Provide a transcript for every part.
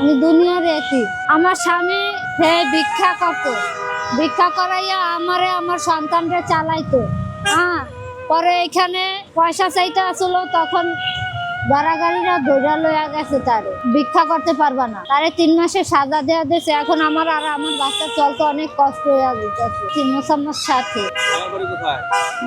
আমি দুনিয়ার একই আমার স্বামী, সে ভিক্ষা করত। ভিক্ষা করাইয়া আমারে, আমার সন্তানরে চালাইতো। হ্যাঁ পরে এখানে পয়সা চাইতে আসলো, তখন গাড়াগাড়িরা ধৈর্য লইয়া গেছে তারে। ভিক্ষা করতে পারবা না। তারে তিন মাসে সাজা দেওয়া দিয়েছে। এখন আমার আর আমার বাচ্চা চলতে অনেক কষ্ট হইয়া যেতেছে মোসাম্মদ সাথে।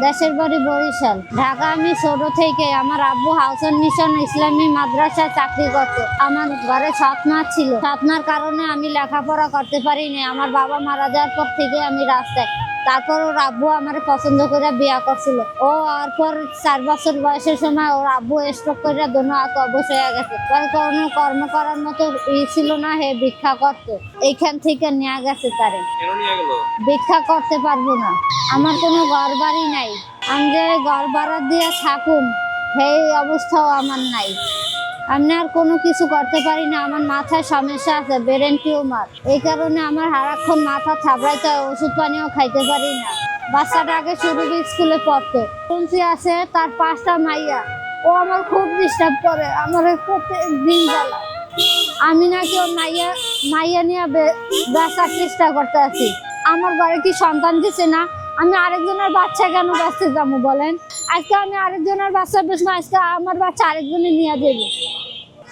দেশের বাড়ি বরিশাল। ঢাকা আমি ছোট থেকে আমার আব্বু হাউসন মিশন ইসলামী মাদ্রাসায় চাকরি করত। আমার ঘরে সাত মাস ছিল। সাত মার কারণে আমি লেখাপড়া করতে পারিনি। আমার বাবা মারা যাওয়ার পর থেকে আমি রাস্তায় তারপর ওর আব্বু আমার পছন্দ করে বিয়া করছিল। ও আর পর চার বছর বয়সের সময় ওর আব্বু স্ট্রোক করে দোনো হাত অবশ হয়ে গেছে। পরে কোনো কর্ম করার মতো ই ছিল না হে ভিক্ষা করতো। এইখান থেকে নিয়ে গেছে তারে। কেন নিয়ে গেল? ভিক্ষা করতে পারব না। আমার কোনো ঘর বাড়ি নাই। আমি যে ঘর ভাড়া দিয়ে থাকুন সেই অবস্থাও আমার নাই। আমি আর কোনো কিছু করতে পারি না। আমার মাথায় সমস্যা আছে ব্রেন টিউমার এই কারণে আমার সারাক্ষণ মাথা থাবড়াইতে হয়, ওষুধ পানিও খাইতে পারি না। বাচ্চাটা আগে শুরু স্কুলে পড়তো। শুনছি আছে তার পাঁচটা মাইয়া। ও আমার খুব ডিস্টার্ব করে আমার প্রত্যেক দিন জ্বালা। আমি নাকি ওর মাইয়া মাইয়া নিয়ে বাঁচার চেষ্টা করতে আছি। আমার ঘরে কি সন্তান দিছে না? আমি আরেকজনের বাচ্চা কেন বাঁচতে যাব বলেন? আজকে আমি আরেকজনের বাচ্চা বেসবো আজকে আমার বাচ্চা আরেকজনে নিয়ে দেবে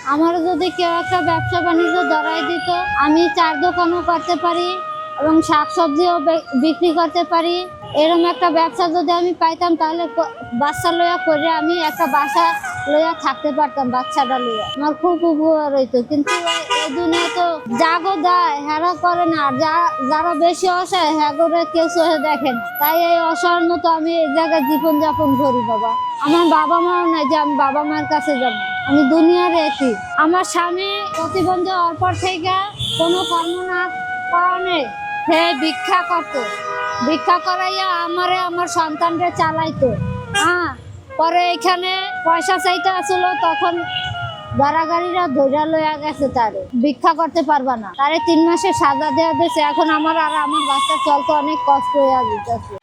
আমার যদি কেউ একটা ব্যবসা বাণিজ্য ধরাই দিত, আমি চার দোকানও করতে পারি এবং শাকসবজিও বে- বিক্রি করতে পারি। এরকম একটা ব্যবসা যদি আমি পাইতাম, তাহলে বাচ্চা লইয়া করে আমি একটা বাসা লইয়া থাকতে পারতাম, বাচ্চাটা লইয়া। আমার খুব উপকার হইতো। কিন্তু এই- এই দুনিয়া তো জাগো দেয়, হেরা করে না। আর যা, যারা বেশি অসহায় হ্যাঁ করে কেউ সহে দেখেন তাই এই অসহায়ের মতো আমি এই জায়গায় জীবনযাপন করি, বাবা। আমার বাবা মাও নাই যে আমি বাবা মার কাছে যাব। আমি দুনিয়ার একই আমার স্বামী প্রতিবন্ধী হওয়ার পর থেকে কোনো কর্ম না কারণে সে ভিক্ষা করতো। ভিক্ষা করাইয়া আমারে আমার সন্তানরে চালাইতো। হ্যাঁ পরে এখানে পয়সা চাইতে আসলো, তখন গাড়াগাড়িরা ধৈর্য লইয়া গেছে তারে। ভিক্ষা করতে পারবা না। তারে তিন মাসে সাজা দেওয়া দিয়েছে এখন আমার আর আমার বাচ্চা চলতে অনেক কষ্ট হইয়া যেতেছে